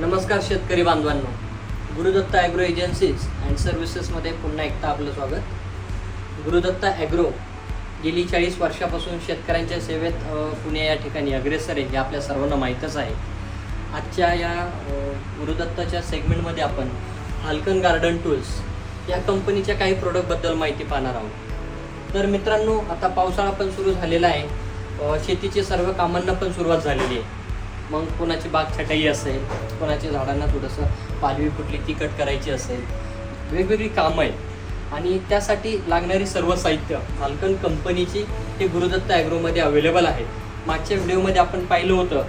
नमस्कार शेतकरी बांधवांनो. गुरुदत्त ॲग्रो एजन्सीज अँड सर्व्हिसेसमध्ये पुन्हा एकदा आपलं स्वागत. गुरुदत्त ॲग्रो गेली चाळीस वर्षापासून शेतकऱ्यांच्या सेवेत पुणे या ठिकाणी अग्रेसर आहे हे आपल्या सर्वांना माहीतच आहे. आजच्या या गुरुदत्ताच्या सेगमेंटमध्ये आपण हाल्कन गार्डन टूल्स या कंपनीच्या काही प्रोडक्टबद्दल माहिती पाहणार आहोत. तर मित्रांनो आता पावसाळा पण सुरू झालेला आहे. शेतीची सर्व कामांना पण सुरुवात झालेली आहे. मग कोणाची बाग छटाई असेल कोणाच्या झाडांना थोडंसं पालवी फुटली ती कट करायची असेल वेगवेगळी कामं आहेत. आणि त्यासाठी लागणारी सर्व साहित्य फाल्कन कंपनीची हे गुरुदत्त ॲग्रोमध्ये अवेलेबल आहे. मागच्या व्हिडिओमध्ये आपण पाहिलं होतं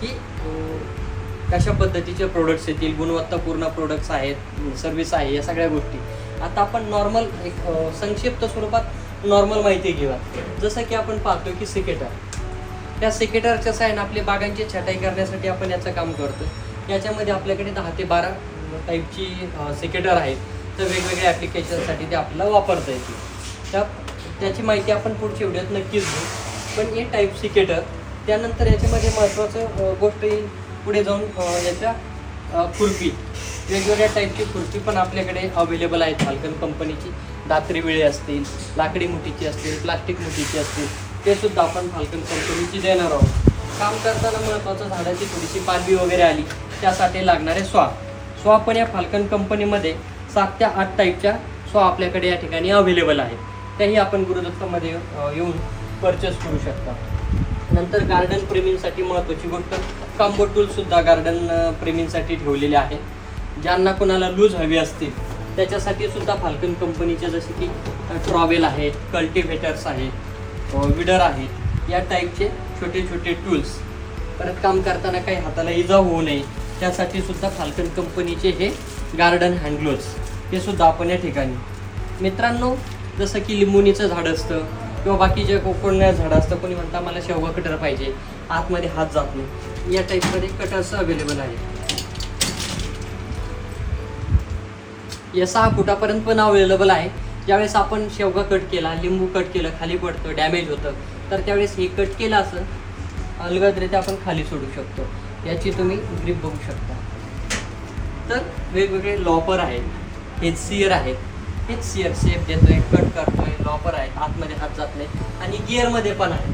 की कशा पद्धतीचे प्रोडक्ट्स येतील गुणवत्तापूर्ण प्रोडक्ट्स आहेत सर्व्हिस आहे या सगळ्या गोष्टी. आता आपण नॉर्मल एक संक्षिप्त स्वरूपात नॉर्मल माहिती घेऊया जसं की आपण पाहतो की सिकेटर. त्या सेकेटरच्या कसं आहे ना बागांची छटाई करण्यासाठी आपण याचं काम करतो याच्यामध्ये आपल्याकडे दहा ते बारा टाईपची सेकेटर आहेत. तर वेगवेगळ्या ॲप्लिकेशनसाठी ते आपल्याला वापरता येतील. त्या त्याची माहिती आपण पुढच्या व्हिडिओत नक्कीच घेऊ. पण हे टाईप सिकेटर त्यानंतर याच्यामध्ये महत्त्वाचं गोष्ट येईल पुढे जाऊन याच्या खुर्पी. वेगवेगळ्या टाईपची खुर्पी पण आपल्याकडे अवेलेबल आहेत. फाल्कन कंपनीची दात्री विळे असतील लाकडी मुठीची असतील प्लास्टिक मुठीची असतील. ते सुद्धा आपण फाल्कन कंपनीची देणार आहोत. काम करताना महत्त्वाचं झाडाची थोडीशी पालवी वगैरे आली त्यासाठी लागणारे स्वा स्वा पण या फाल्कन कंपनीमध्ये सात ते आठ टाईपच्या स्वा आपल्याकडे या ठिकाणी अवेलेबल आहेत. त्याही आपण गुरुदत्तामध्ये येऊन परचेस करू शकता. नंतर गार्डन प्रेमींसाठी महत्त्वाची गोष्ट कांबो टूलसुद्धा गार्डन प्रेमींसाठी ठेवलेले आहेत ज्यांना कोणाला लूज हवी असतील त्याच्यासाठी सुद्धा फाल्कन कंपनीचे जसे की ट्रॉवेल आहेत कल्टिव्हेटर्स आहेत विडर आहेत. या टाईपचे छोटे छोटे टूल्स परत काम करताना काही हाताला इजा होऊ नये. त्यासाठी सुद्धा फाल्कन कंपनीचे हे गार्डन हँडग्लोव्स हे सुद्धा आपण या ठिकाणी. मित्रांनो जसं की लिंबुनीचं झाड असतं किंवा बाकीचे कोणत्या झाडं असतं कोणी म्हणता मला शेवगा कटर पाहिजे. आतमध्ये हात जात नाही. या टाईपमध्ये कटर्स अवेलेबल आहे या सहा फुटापर्यंत पण अवेलेबल आहे. ज्यावेळेस आपण शेवगा कट केला लिंबू कट केलं खाली पडतं डॅमेज होतं तर त्यावेळेस हे कट केलं असं अलगदरित्या आपण खाली सोडू शकतो. याची तुम्ही ग्रीप बघू शकता. तर वेगवेगळे लॉपर आहेत. हेच सिअर आहेत. हेच सिअर सेफ देतोय कट करतोय लॉपर आहेत. आतमध्ये हात जात नाही आणि गिअरमध्ये पण आहे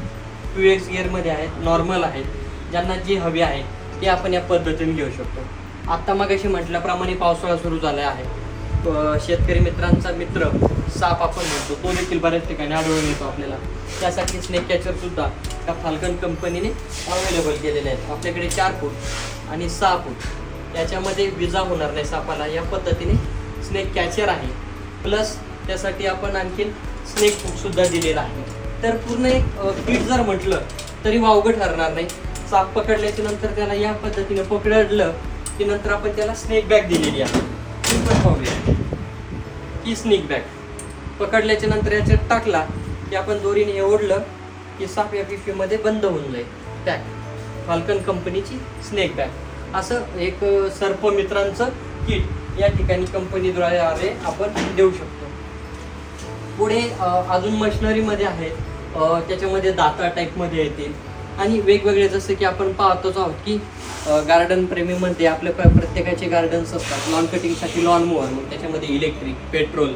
टू एक्स गिअरमध्ये आहेत नॉर्मल आहेत. ज्यांना जी हवी आहे ते आपण या पद्धतीने घेऊ शकतो. आत्ता मग अशी म्हटल्याप्रमाणे पावसाळा सुरू झाला आहे. शेतकरी मित्रांचा मित्र साप आपण म्हणतो तो देखील बऱ्याच ठिकाणी आढळून येतो आपल्याला. त्यासाठी स्नेक कॅचर सुद्धा त्या फाल्कन कंपनीने अवेलेबल केलेले आहेत. आपल्याकडे चार फूट आणि सहा फूट याच्यामध्ये विजा होणार नाही सापाला. या पद्धतीने स्नेक कॅचर आहे. प्लस त्यासाठी आपण आणखीन स्नेक फूटसुद्धा दिलेला आहे. तर पूर्ण एक किट जर म्हटलं तरी वावगं ठरणार नाही. साप पकडल्याच्या नंतर त्याला या पद्धतीने पकडलं की नंतर आपण त्याला स्नेक बॅग दिलेली आहे. ती पण पाहूया. ही स्नेक बॅग पकडल्याच्या नंतर याच्यात टाकला की आपण दोरीने हे ओढलं की साप या पिशवीमध्ये बंद होऊन जाईल. बॅग फाल्कन कंपनीची स्नेक बॅग असं एक सर्प मित्रांचं किट या ठिकाणी कंपनीद्वारे आपण देऊ शकतो. पुढे अजून मशिनरीमध्ये आहेत त्याच्यामध्ये दाता टाईपमध्ये येतील. आणि वेगवेगळे जसं की आपण पाहतोच आहोत की गार्डन प्रेमीमध्ये आपल्या प्रत्येकाचे गार्डन्स असतात. लॉन कटिंगसाठी लॉन मोहर मग त्याच्यामध्ये इलेक्ट्रिक पेट्रोल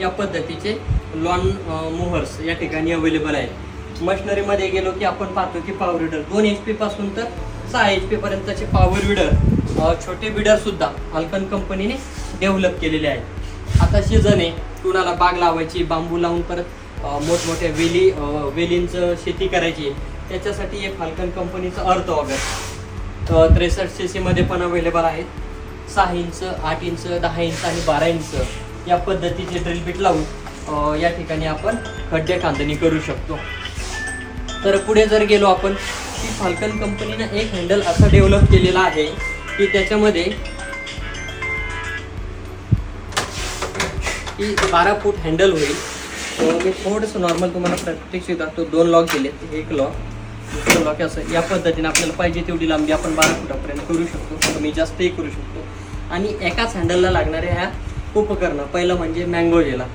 या पद्धतीचे लॉन मोहर्स या ठिकाणी अवेलेबल आहेत. मशिनरीमध्ये गेलो की आपण पाहतो की पॉवर विडर दोन एच पीपासून तर सहा एच पीपर्यंतचे पॉवर विडर छोटे विडरसुद्धा अल्कन फाल्कन कंपनीने डेव्हलप केलेले आहेत. आता सीझन आहे. कुणाला बाग लावायची बांबू लावून परत मोठमोठ्या वेली वेलींचं शेती करायची आहे. त्याच्यासाठी एक फाल्कन कंपनीचं अर्थ वगैरे त्रेसष्ट सी सीमध्ये पण अवेलेबल आहेत सहा इंच आठ इंच दहा इंच आणि बारा इंच या पद्धतीचे ड्रिल बीट लावून या ठिकाणी आपण खड्डे खांदणी करू शकतो. तर पुढे जर गेलो आपण की फाल्कन कंपनीनं एक हँडल असं डेव्हलप केलेला आहे की त्याच्यामध्ये की बारा फूट हँडल होईल. मी थोडंसं नॉर्मल तुम्हाला प्रत्यक्ष दाखवतो. दोन लॉक गेले एक लॉक दुसरं असं या पद्धतीने आपल्याला पाहिजे तेवढी लांबी आपण बारा फुटापर्यंत करू शकतो. कमी जास्तही करू शकतो. आणि एकाच हँडलला लागणाऱ्या ह्या उपकरणं पहिलं म्हणजे मँगो जेला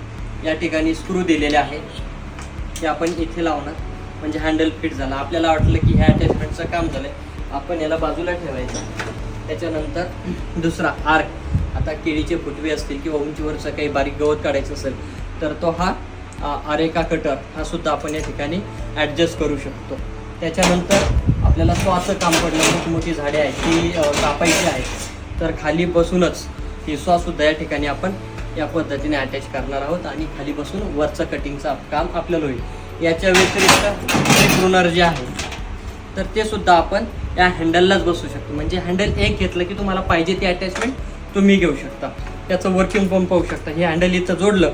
या ठिकाणी स्क्रू दिलेले आहेत हे आपण इथे लावणार. म्हणजे हँडल फिट झाला. आपल्याला वाटलं की ह्या अटॅचमेंटचं काम झालं आहे आपण याला बाजूला ठेवायचं. त्याच्यानंतर दुसरा आर्क. आता केळीचे फुटवे असतील किंवा उंचीवरचं काही बारीक गवत काढायचं असेल तर तो हा आरेका कटर हा सुद्धा आपण या ठिकाणी ॲडजस्ट करू शकतो. त्याच्यानंतर आपल्याला स्वाचं काम पडलं. खूप मोठी झाडे आहेत. ती कापायची आहेत. तर खाली बसूनच ही सुद्धा या ठिकाणी आपण या पद्धतीने अटॅच करणार आहोत आणि खाली बसून वरचं कटिंगचं काम आपल्याला होईल. याच्या व्यतिरिक्त प्रुनर जे आहे तर ते सुद्धा आपण या हँडललाच बसू शकतो. म्हणजे हँडल एक घेतलं की तुम्हाला पाहिजे ती अटॅचमेंट तुम्ही घेऊ शकता. त्याचं वर्किंग पण पाहू शकता. हे हँडल इथं जोडलं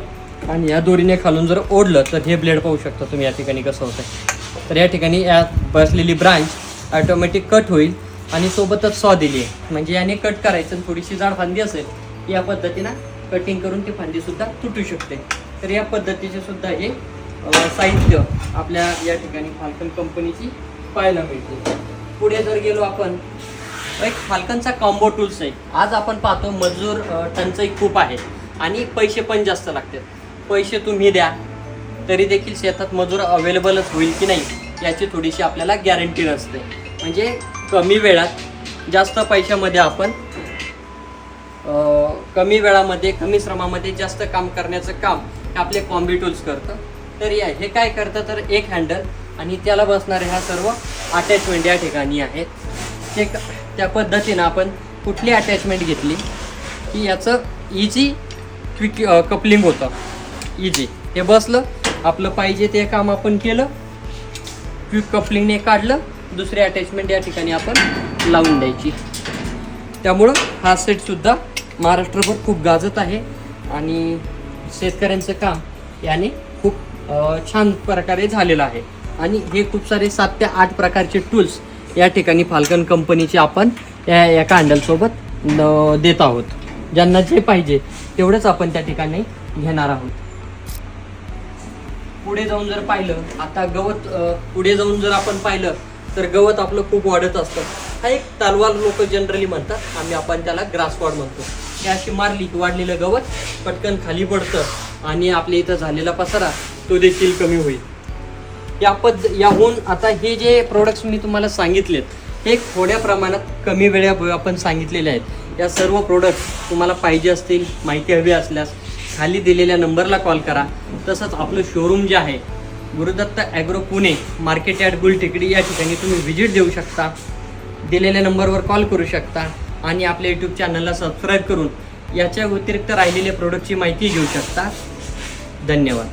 आणि या दोरीने खालून जर ओढलं तर हे ब्लेड पाहू शकता तुम्ही या ठिकाणी कसं होतं तर या ठिकाणी या बसलेली ब्रांच ऑटोमॅटिक कट होईल आणि सोबतच सॉ दिली आहे. म्हणजे याने कट करायचं आणि थोडीशी जाड फांदी असेल या पद्धतीनं कटिंग करून ती फांदीसुद्धा तुटू शकते. तर या पद्धतीचे सुद्धा हे साहित्य आपल्या या ठिकाणी फाल्कन कंपनीची पाहायला मिळते. पुढे जर गेलो आपण एक फाल्कनचा कॉम्बो टूल्स आहे. आज आपण पाहतो मजूर टंचाई खूप आहे आणि पैसे पण जास्त लागतात. पैसे तुम्ही द्या. तरी देखील शेतात मजूर अवेलेबलच होईल की नाही याची थोडीशी आपल्याला गॅरंटी नसते. म्हणजे कमी वेळात जास्त पैशामध्ये आपण कमी वेळामध्ये कमी श्रमामध्ये जास्त काम करण्याचं काम हे आपले कॉम्बी टूल्स करतं तर या हे काय करतं तर एक हँडल आणि त्याला बसणारे ह्या सर्व अटॅचमेंट या ठिकाणी आहेत. ते क- त्या पद्धतीनं आपण कुठली अटॅचमेंट घेतली की याचं इजी क्विक कपलिंग होतं. इजी हे बसलं आपलं पाहिजे ते काम आपण केलं. क्विक कपलिंगने काढलं. दुसरे अटॅचमेंट या ठिकाणी आपण लावून द्यायची. त्यामुळं हा सेटसुद्धा महाराष्ट्रभर खूप गाजत आहे आणि शेतकऱ्यांचं काम याने खूप छान प्रकारे झालेलं आहे. आणि हे खूप सारे सात ते आठ प्रकारचे टूल्स या ठिकाणी फाल्कन कंपनीचे आपण या एका हँडलसोबत देत आहोत. ज्यांना जे पाहिजे तेवढंच आपण त्या ठिकाणी घेणार आहोत. पुढे जाऊन जर पाहिलं आता गवत पुढे जाऊन जर आपण पाहिलं तर गवत आपलं खूप वाढत असतं. हा एक तलवार लोक जनरली म्हणतात आम्ही आपण त्याला ग्रासवॉड म्हणतो. हे अशी मारली की वाढलेलं गवत पटकन खाली पडतं आणि आपल्या इथं झालेला पसारा तो देखील कमी होईल. या पद्ध याहून आता हे जे प्रोडक्ट्स मी तुम्हाला सांगितलेत हे थोड्या प्रमाणात कमी वेळा आपण सांगितलेले आहेत. या सर्व प्रोडक्ट तुम्हाला पाहिजे असतील माहिती हवी असल्यास खाली दिलेल्या नंबरला कॉल करा. तसंच आपलं शोरूम जे आहे Gurudatta Agro Pune market yard Gultekdi या ठिकाणी तुम्ही व्हिजिट देऊ शकता. दिलेल्या नंबरवर कॉल करू शकता आणि आपल्या यूट्यूब चॅनलला सबस्क्राईब करून याच्या व्यतिरिक्त राहिलेल्या प्रोडक्टची माहिती घेऊ शकता. धन्यवाद.